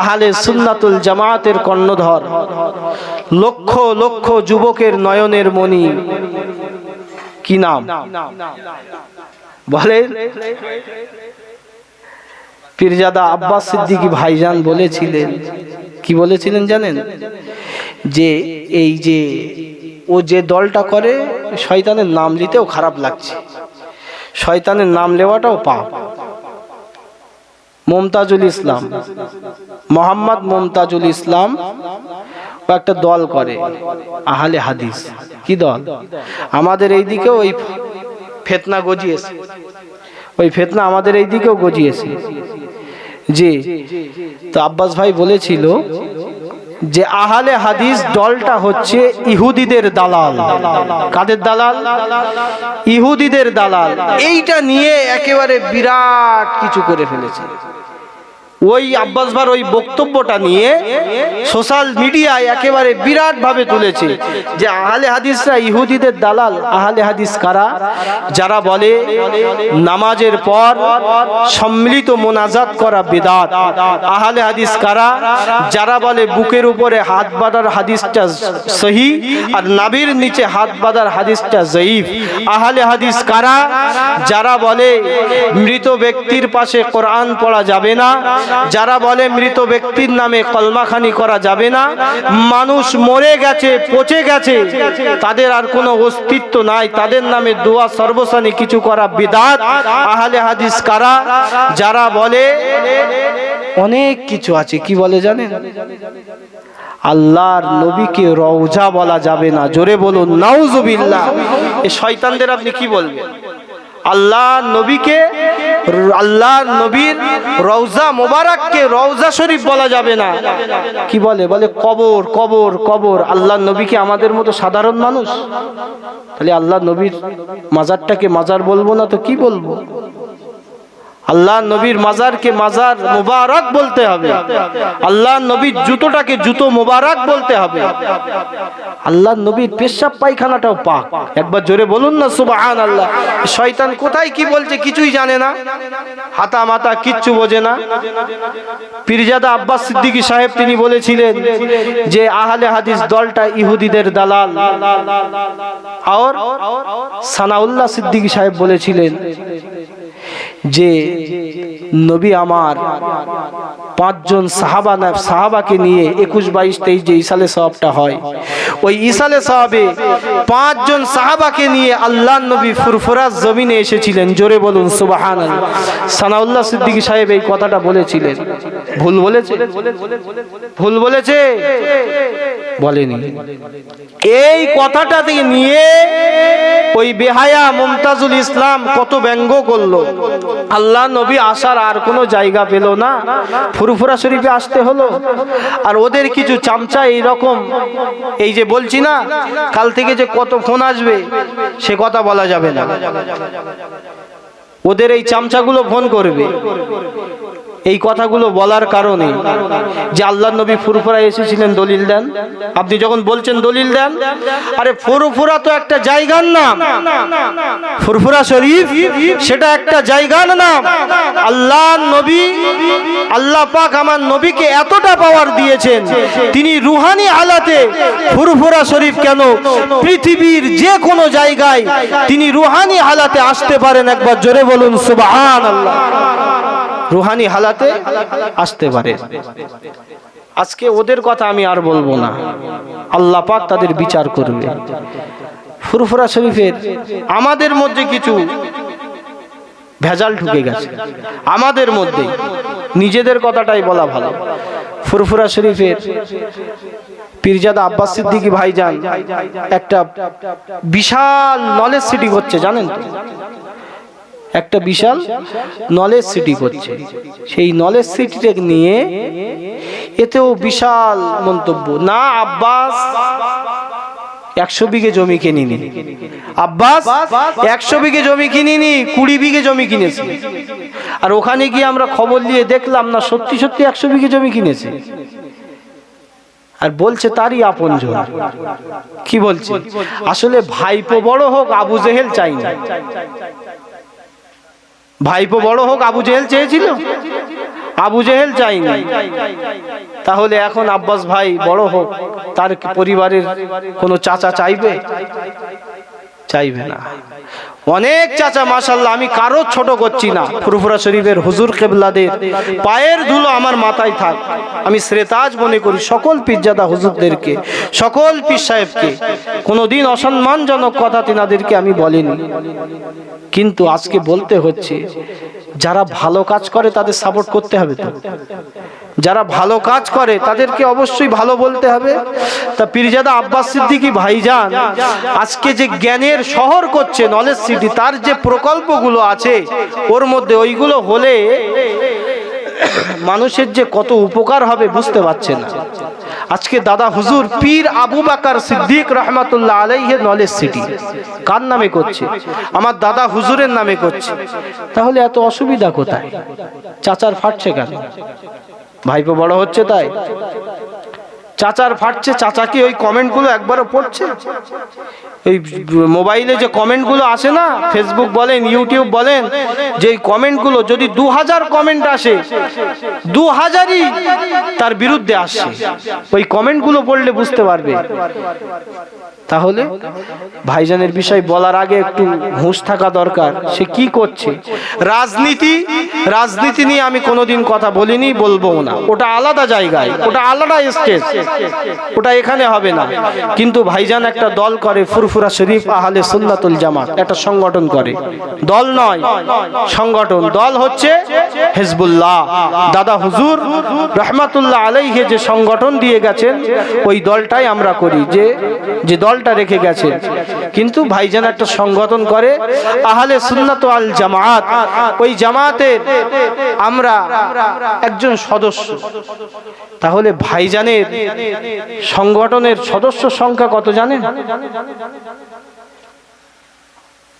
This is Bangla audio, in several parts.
আহলে সুন্নাতুল জামাতের কর্ণধর, লক্ষ লক্ষ যুবকের নয়নের মণি। কি নাম? বলে পীরজাদা আব্বাস সিদ্দিকী ভাইজান বলেছিলেন, কি বলেছিলেন জানেন? যে এই যে ও যে দলটা করে, শয়তানের নাম নিতেও খারাপ লাগছে। শয়তানের নাম নেওয়াটাও পাপ। মমতাজুল ইসলাম। মোহাম্মদ মমতাজুল ইসলাম একটা দল করে, আহলে হাদিস। কি দল? আমাদের এই দিকেও ওই ফেতনা গজিয়েছে। ওই ফেতনা আমাদের এই দিকেও গজিয়েছে। জি। তো আব্বাস ভাই বলেছিল যে আহালে হাদিস দলটা হচ্ছে ইহুদিদের দালাল। কাদের দালাল? ইহুদিদের দালাল। এইটা নিয়ে একেবারে বিরাট কিছু করে ফেলেছে। ওই আব্বাস ভার ওই বক্তব্যটা নিয়ে সোশ্যাল মিডিয়ায় একেবারে বিরাট ভাবে তুলেছে যে আহলে হাদিসরা ইহুদিদের দালাল, আহলে হাদিস কারা? যারা বলে নামাজের পর সম্মিলিত মোনাজাত করা বেদাত। আহলে হাদিস কারা? যারা বলে বুকের উপরে হাত বাঁধার হাদিসটা সহি আর নাবির নিচে হাত বাঁধার হাদিসটা জয়ীফ। আহলে হাদিস কারা? যারা বলে মৃত ব্যক্তির পাশে কোরআন পড়া যাবে না যারা বলে মৃত ব্যক্তির নামে কলমাখানি করা যাবে না, মানুষ মরে গেছে, পচে গেছে, তাদের আর কোনো অস্তিত্ব নাই, তাদের নামে দোয়া সর্বসানি কিছু করা বিদাত। আহলে হাদিস কারা? যারা বলে অনেক কিছু আছে, কি বলে জানেন? আল্লাহর নবীকে রওজা বলা যাবে না, জোরে বলুন, নাউজুবিল্লাহ। এই শয়তানদের আপনি কি বলবেন? আল্লাহ নবীকে, আল্লাহ নবীর রওজা মোবারককে রওজা শরীফ বলা যাবে না। কি বলে? বলে কবর কবর কবর। আল্লাহ নবীকে আমাদের মতো সাধারণ মানুষ? তাহলে আল্লাহ নবীর মাজারটাকে মাজার বলব না তো কি বলব? আল্লাহ নবীর মাজারকে মাজার মুবারক বলতে হবে। আল্লাহ নবীর জুতোটাকে জুতো মুবারক বলতে হবে। আল্লাহ নবীর পেশাব পায়খানাটাও পাক। একবার জোরে বলুন না সুবাহান আল্লাহ শয়তান কোথায় কি বলছে কিছুই জানে না। হাতা মাতা কিচ্ছু বোঝে না। পীরজাদা আব্বাস সিদ্দিকী সাহেব তিনি বলেছিলেন যে, আহলে হাদিস দলটা ইহুদিদের দালাল। আর সানাউল্লাহ সিদ্দিকী সাহেব বলেছিলেন যে নবী আমার পাঁচজন সাহাবা না, সাহাবাকে নিয়ে একুশ বাইশ, তেইশ যে ইসালে সবটা হয়। ওই ইসালে সাহাবে পাঁচজন সাহাবাকে নিয়ে আল্লাহ নবী ফুরফুরাজ জমিনে এসেছিলেন, জোরে বলুন সুবাহান সানাউল্লাহ সিদ্দিকী সাহেব এই কথাটা বলেছিলেন। ভুল বলেছে? ভুল বলেছে? বলেনি। এই কথাটা নিয়ে ওই বেহায়া মুমতাজুল ইসলাম কত ব্যঙ্গ করল। আল্লাহ নবী আসার আর কোনো জায়গা পেল না। ফুরফুরা শরীফে আসতে হলো। আর ওদের কিছু চামচা এই রকম এই যে বলছি না, কাল থেকে যে কত ফোন আসবে, সে কথা বলা যাবে না। ওদের এই চামচাগুলো ফোন করবে। এই কথাগুলো বলার কারণে যে আল্লাহ নবী ফুরফুরা এসেছিলেন দলিল দেন। আপনি যখন বলছেন দলিল দেন, আরে ফুরফুরা তো একটা জায়গার নাম। ফুরফুরা শরীফ, সেটা একটা জায়গার নাম। আল্লাহ নবী, আল্লাহ পাক আমার নবীকে এতটা পাওয়ার দিয়েছেন, তিনি রুহানি হালাতে ফুরফুরা শরীফ কেন? পৃথিবীর যে কোনো জায়গায় তিনি রুহানি হালাতে আসতে পারেন। একবার জোরে বলুন সুবহান আল্লাহ রুহানি হালাতে আসতে পারে। আজকে ওদের কথা আমি আর বলব না। আল্লাহ পাক তাদের বিচার করবে। ফুরফুরা শরীফের আমাদের মধ্যে কিছু ভেজাল ঢুকে গেছে। আমাদের মধ্যে নিজেদের কথাটাই বলা ভালো। ফুরফুরা শরীফের পীরজাদা আব্বাস সিদ্দিকী ভাইজান একটা বিশাল নলেজ সিটি হচ্ছে, জানেন একটা বিশাল নলেজ সিটি করছে। সেই নলেজ সিটিটাকে নিয়ে এতেও বিশাল মন্তব্য। না, আব্বাস একশো বিঘে জমি কিনিনি। আব্বাস একশো বিঘে জমি কিনিনি, কুড়ি বিঘে জমি কিনেছে। আর ওখানে গিয়ে আমরা খবর নিয়ে দেখলাম, না, সত্যি সত্যি একশো বিঘে জমি কিনেছে। আর বলছে তারই আপন কি বলছে? আসলে ভাইপো বড় হোক, আবু জেহেল চাই না। ভাইপো বড় হোক, আবু জেহেল চেয়েছিল? আবু জেহেল চাইনি। তাহলে এখন আব্বাস ভাই বড় হোক, তার পরিবারের কোনো চাচা চাইবে? চাইবে না। অনেক চাচা মাসাল্লাহ আমি কারও ছোট করছি না। ফুরফুরা শরীফের হুজুর কেবলাদের পায়ের ধুলো আমার মাথায় থাক। আমি শ্রেতাজ মনে করি সকল পিজ্জাদা হুজুরদেরকে, সকল পীর সাহেবকে, কোনোদিন অসম্মানজনক কথা তিনাদেরকে আমি বলিনি। কিন্তু আজকে বলতে হচ্ছে যারা ভালো কাজ করে, তাদের সাপোর্ট করতে হবে তো। যারা ভালো কাজ করে, তাদেরকে অবশ্যই ভালো বলতে হবে। তা পীরজাদা আব্বাস সিদ্দিকী ভাইজান, আজকে যে জ্ঞানের শহর করছে নলেজ সিটি, তার যে প্রকল্পগুলো আছে, ওর মধ্যে ওইগুলো হলে মানুষের যে কত উপকার হবে বুঝতে পারছে না। আজকে দাদা হুজুর পীর আবু বাকার সিদ্দিক রহমাতুল্লাহ আলাইহের নলেজ সিটি। কার নামে করছে? আমার দাদা হুজুরের নামে করছে। তাহলে এত অসুবিধা কোথায়? চাচার ফাটছে কেন? ভাইপো বড় হচ্ছে তাই? চাচার ফাটছে, চাচা কি ওই কমেন্টগুলো একবারও পড়ছে? এই মোবাইলে যে কমেন্টগুলো আসে না ফেসবুক বলেন ইউটিউব বলেন, যে কমেন্টগুলো যদি দু হাজার কমেন্ট আসে দু হাজারই তার বিরুদ্ধে আসছে। ওই কমেন্টগুলো পড়লে বুঝতে পারবে। তাহলে ভাইজানের বিষয় বলার আগে একটু হুঁশ থাকা দরকার, সে কি করছে? রাজনীতি রাজনীতি নিয়ে আমি কোনোদিন কথা বলিনি, বলব না। ওটা আলাদা জায়গায়, ওটা আলাদা স্টেজ ওটা এখানে হবে না। কিন্তু ভাইজান একটা দল করে ফুরফুরা শরীফ আহলে সুন্নাতুল জামাত। একটা সংগঠন করে। দল নয়, সংগঠন। দল হচ্ছে হেজবুল্লাহ। দাদা হুজুর রহমাতুল্লাহ আলাইহে যে সংগঠন দিয়ে গেছেন, ওই দলটাই আমরা করি। যে যে দলটা রেখে গেছে। কিন্তু ভাইজান একটা সংগঠন করে আহলে সুন্নাত আল জামাত। ওই জামাতের আমরা একজন সদস্য। তাহলে ভাইজানের সংগঠনের সদস্য সংখ্যা কত জানেন?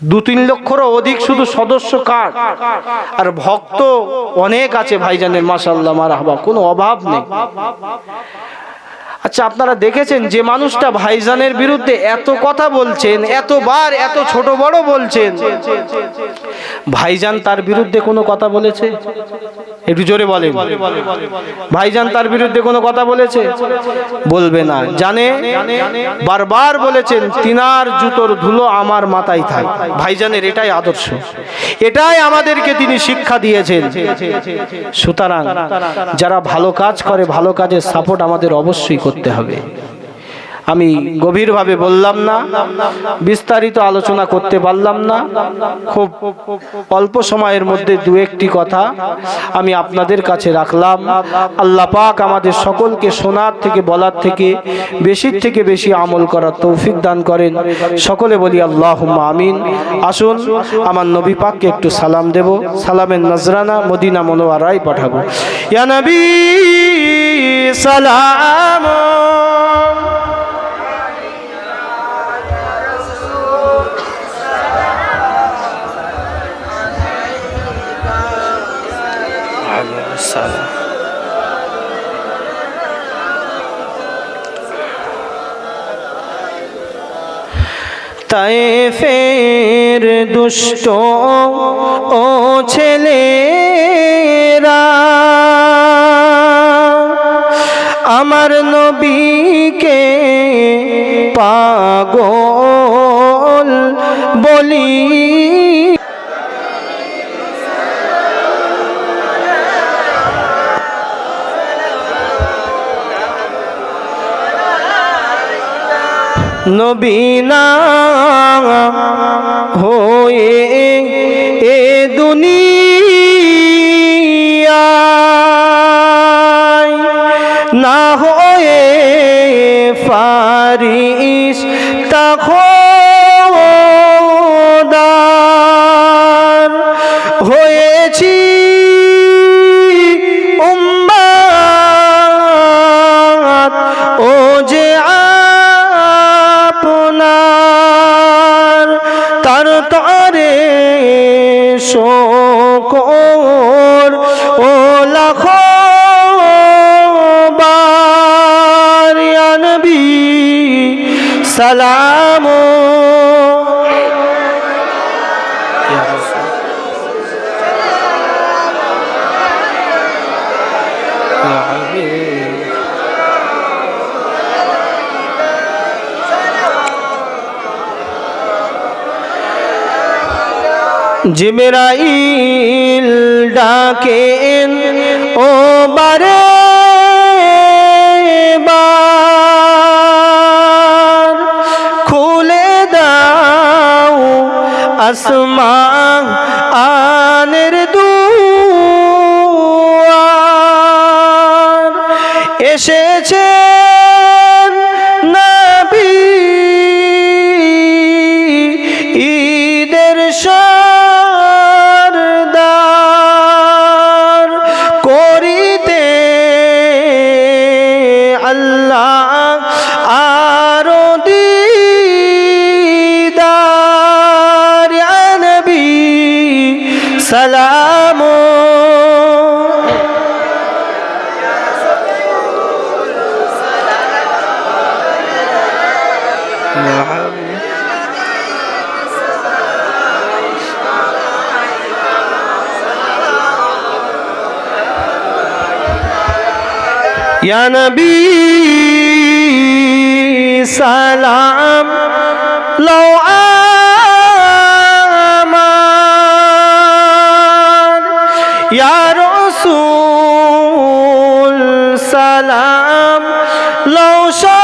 দু তিন লক্ষরও অধিক শুধু সদস্য কার? আর ভক্ত অনেক আছে ভাইজানের মাসাল্লাহ মারাহবা, কোনো অভাব নেই। আচ্ছা আপনারা দেখেছেন যে মানুষটা ভাইজানের বিরুদ্ধে এত কথা বলছেন, এতবার এত ছোট বড় বলছেন। ভাইজান তার বিরুদ্ধে কোনো কথা বলেছে? একটু জোরে বলে ভাইজান তার বিরুদ্ধে কোনো কথা বলেছে? বলবে না। জানে, বারবার বলেছেন, তিনার জুতোর ধুলো আমার মাথায় থাক। ভাইজানের এটাই আদর্শ। এটাই আমাদেরকে তিনি শিক্ষা দিয়েছেন। সুতরাং যারা ভালো কাজ করে, ভালো কাজের সাপোর্ট আমাদের অবশ্যই করতে হবে। আমি গভীরভাবে বললাম না, বিস্তারিত আলোচনা করতে পারলাম না। খুব অল্প সময়ের মধ্যে দু একটি কথা আমি আপনাদের কাছে রাখলাম। আল্লাহ পাক আমাদের সকলকে শোনার থেকে, বলার থেকে, বেশির থেকে বেশি আমল করার তৌফিক দান করেন। সকলে বলি আল্লাহ আমিন। আসুন, আমার নবী পাককে একটু সালাম দেব। সালামের নজরানা মদিনা মনোয়ারাই পাঠাবো। ইয়া নবী, সালাম তাই ফের দুষ্ট ও ছেলেরা আমার নবীকে নবীনা হয়ে এ দুনিয়া السلام يا رسول يا حبيب জিমরাইল ডাকেন ও বারে يا نبي سلام لو آمان يا رسول سلام لو شابان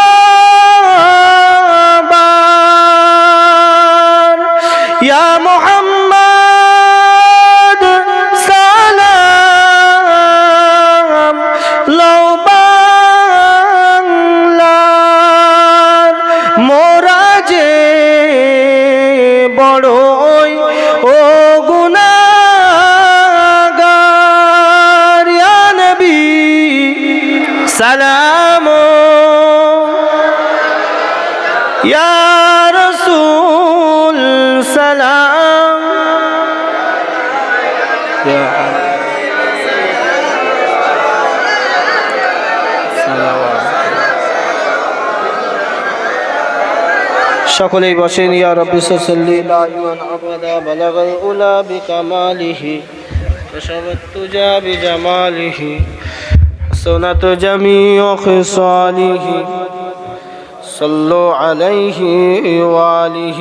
ইয়া রাসূল সালাম ইয়া সকলেই বসেন ইয়া রব্বি সাল্লি দাইমান আবাদা বালাগাল উলা বিকামালিহি وشبت تجا بجماله حسنت جميع خصاله صلوا عليه وآله